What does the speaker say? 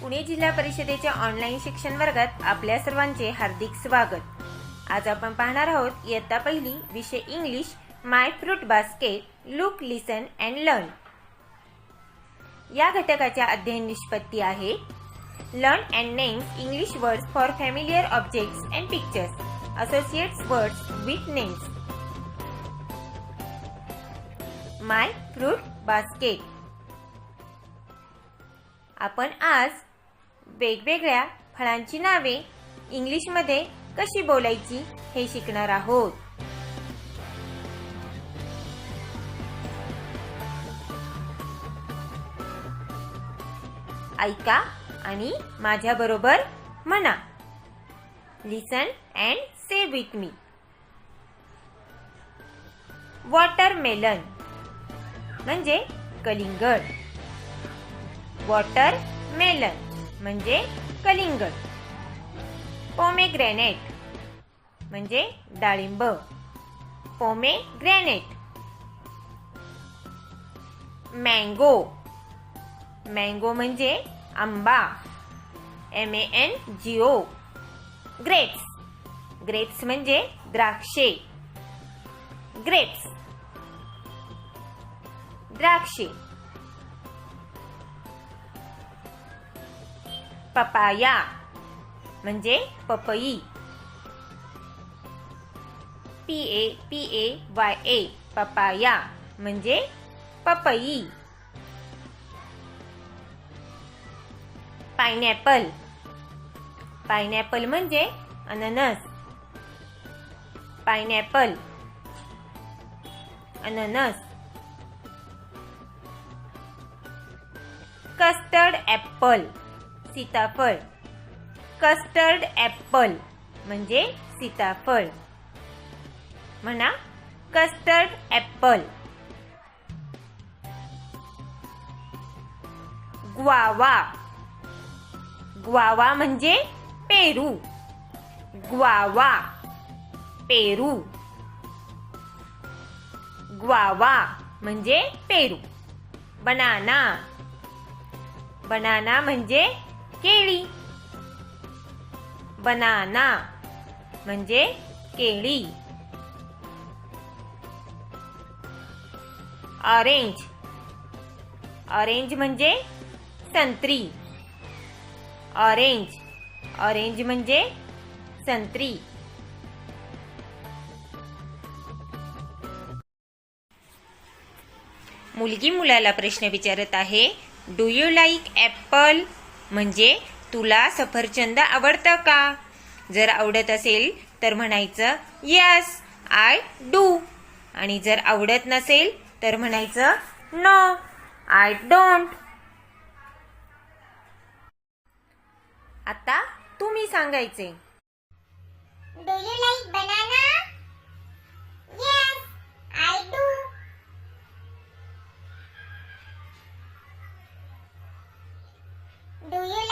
पुणे जिल्हा परिषदेच्या ऑनलाईन शिक्षण वर्गात आपल्या सर्वांचे हार्दिक स्वागत. आज आपण पाहणार आहोत इयत्ता पहिली विषय English my fruit basket look listen and learn. या घटकाच्या अध्ययन निष्पत्ती आहे. Learn and names English words for familiar objects and pictures associates words with names. My fruit basket. आपण आज वेगवेगळ्या फळांची नावे इंग्लिशमध्ये कशी बोलायची हे शिकणार आहोत. ऐका आणि माझ्याबरोबर म्हणा. Listen and say with me watermelon म्हणजे कलिंगड. वॉटर मेलन म्हणजे कलिंगड पोमेग्रॅनेट म्हणजे डाळिंब. पोमेग्रॅनेट मँगो मँगो म्हणजे आंबा. M A N G O grapes grapes म्हणजे द्राक्षे. ग्रेप्स द्राक्षे. पपाया म्हणजे पपई. P A P A Y A papaya म्हणजे पपई. पायनॅपल पायनॅपल म्हणजे अननस. पायनॅपल अननस. कस्टर्ड ॲपल सीताफळ. कस्टर्ड ॲपल म्हणजे सीताफळ. म्हणा, कस्टर्ड ॲपल. ग्वावा. ग्वावा म्हणजे पेरू. ग्वावा. पेरू. ग्वावा म्हणजे पेरू. बनाना. बनाना म्हणजे केळी. बनाना म्हणजे केळी. ऑरेंज ऑरेंज म्हणजे संत्री. ऑरेंज ऑरेंज म्हणजे संत्री. मुलगी मुलाला प्रश्न विचारत आहे डू यू लाईक ॲपल म्हणजे तुला सफरचंद आवडतं का? जर आवडत असेल तर म्हणायचं यस आय डू आणि जर आवडत नसेल तर म्हणायचं नो आय डोंट आता तुम्ही सांगायचे. Do you